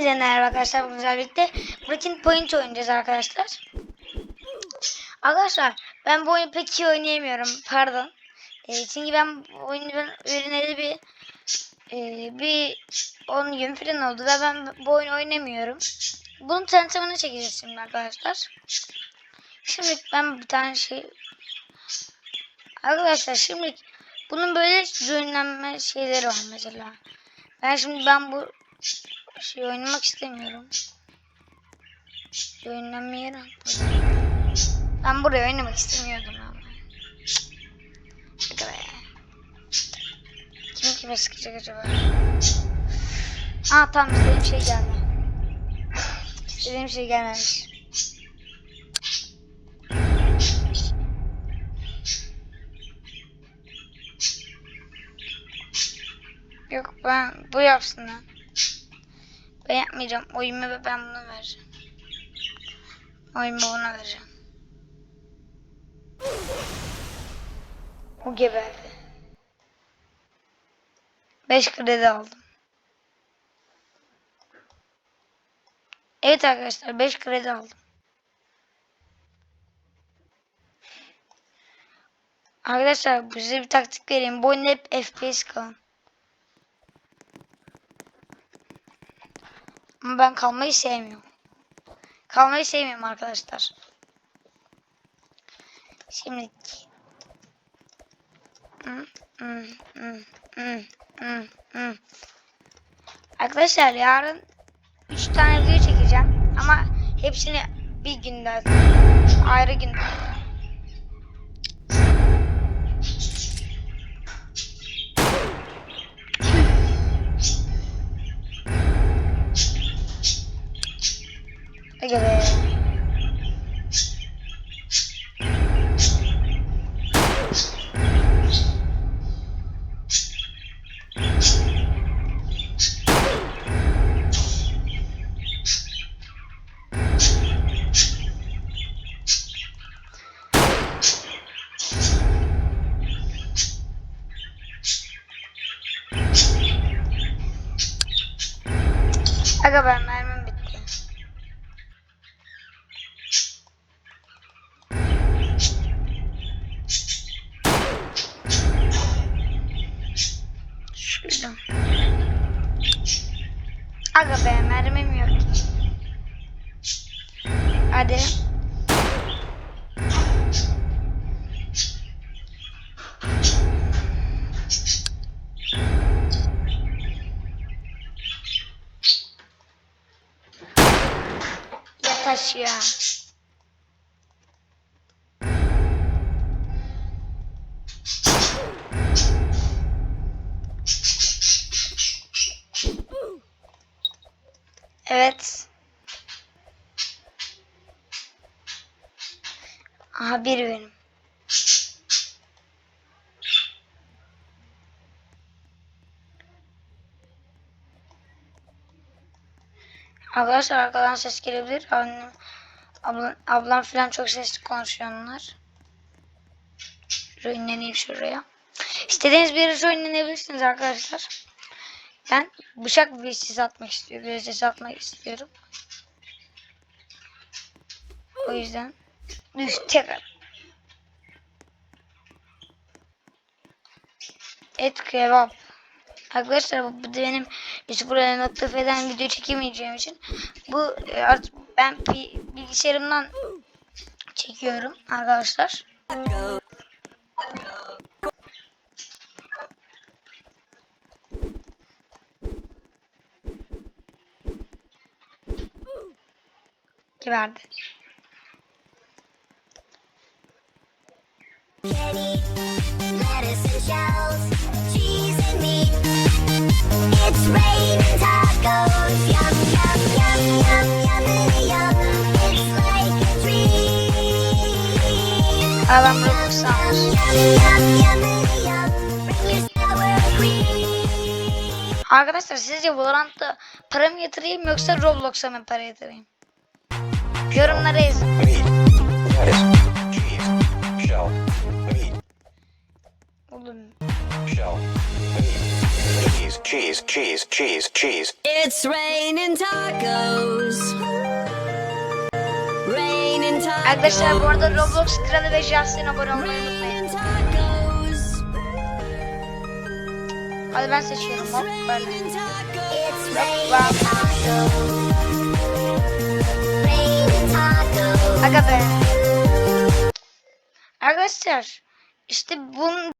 Hepinize arkadaşlar. Bugün sizlerle birlikte Breaking Point oynayacağız arkadaşlar. Arkadaşlar ben bu oyunu pek iyi oynayamıyorum. Pardon. E, çünkü ben bu oyunu ben öğreneli bir e, bir 10 gün falan oldu ve ben bu oyunu oynamıyorum. Bunun tanıtımını çekeceğiz şimdi arkadaşlar. Şimdi ben bir tane şey Arkadaşlar şimdi bunun böyle düzenlenme şeyleri var mesela. Ben şimdi ben bu şey oynamak istemiyorum. Yeri. Ben buraya oynamak istemiyordum ama. Be. Kim kime sıkacak acaba? Aa tamam istediğim şey geldi. İstediğim şey gelmemiş. Yok ben bu yapsın. Ben yapmayacağım. Oyumu ve ben bunu vereceğim. Oyumu buna vereceğim. Bu geberdi. 5 kredi aldım. Evet arkadaşlar 5 kredi aldım. Arkadaşlar size bir taktik vereyim. Bu oyunda hep FPS kalın. Ama ben kalmayı sevmiyorum. Kalmayı sevmiyorum arkadaşlar. Şimdi. Arkadaşlar yarın 3 tane video çekeceğim ama hepsini bir günde ayrı gün Aga be. Aga ben Şuradan. Aga be mermim yok. Hadi. Yat aşağı. Evet. Aha bir benim. Arkadaşlar arkadan ses gelebilir. Annem, ablam, ablam falan çok sesli konuşuyor onlar. Şöyle şuraya. İstediğiniz bir yere oynayabilirsiniz arkadaşlar. Ben bıçak VC'si atmak istiyorum. VC'si atmak istiyorum. O yüzden düş tekrar. Et kebap. Arkadaşlar bu benim Yusuf buraya nokta falan video çekemeyeceğim için bu e, artık ben bi- bilgisayarımdan çekiyorum arkadaşlar. Bring your sour cream. Arkadaşlar sizce Valorant'ta para mı yatırayım yoksa Roblox'a mı para yatırayım? Yorumlara yazın. meat, lettuce, cheese, shell, meat, Oğlum shell, meat, Cheese, cheese, cheese. It's raining tacos. Raining tacos. Arkadaşlar bu arada Roblox kralı ve Justin abone olmayı unutmayın. Hadi ben seçiyorum hop böyle. Raining tacos. Aga be. Arkadaşlar işte bunun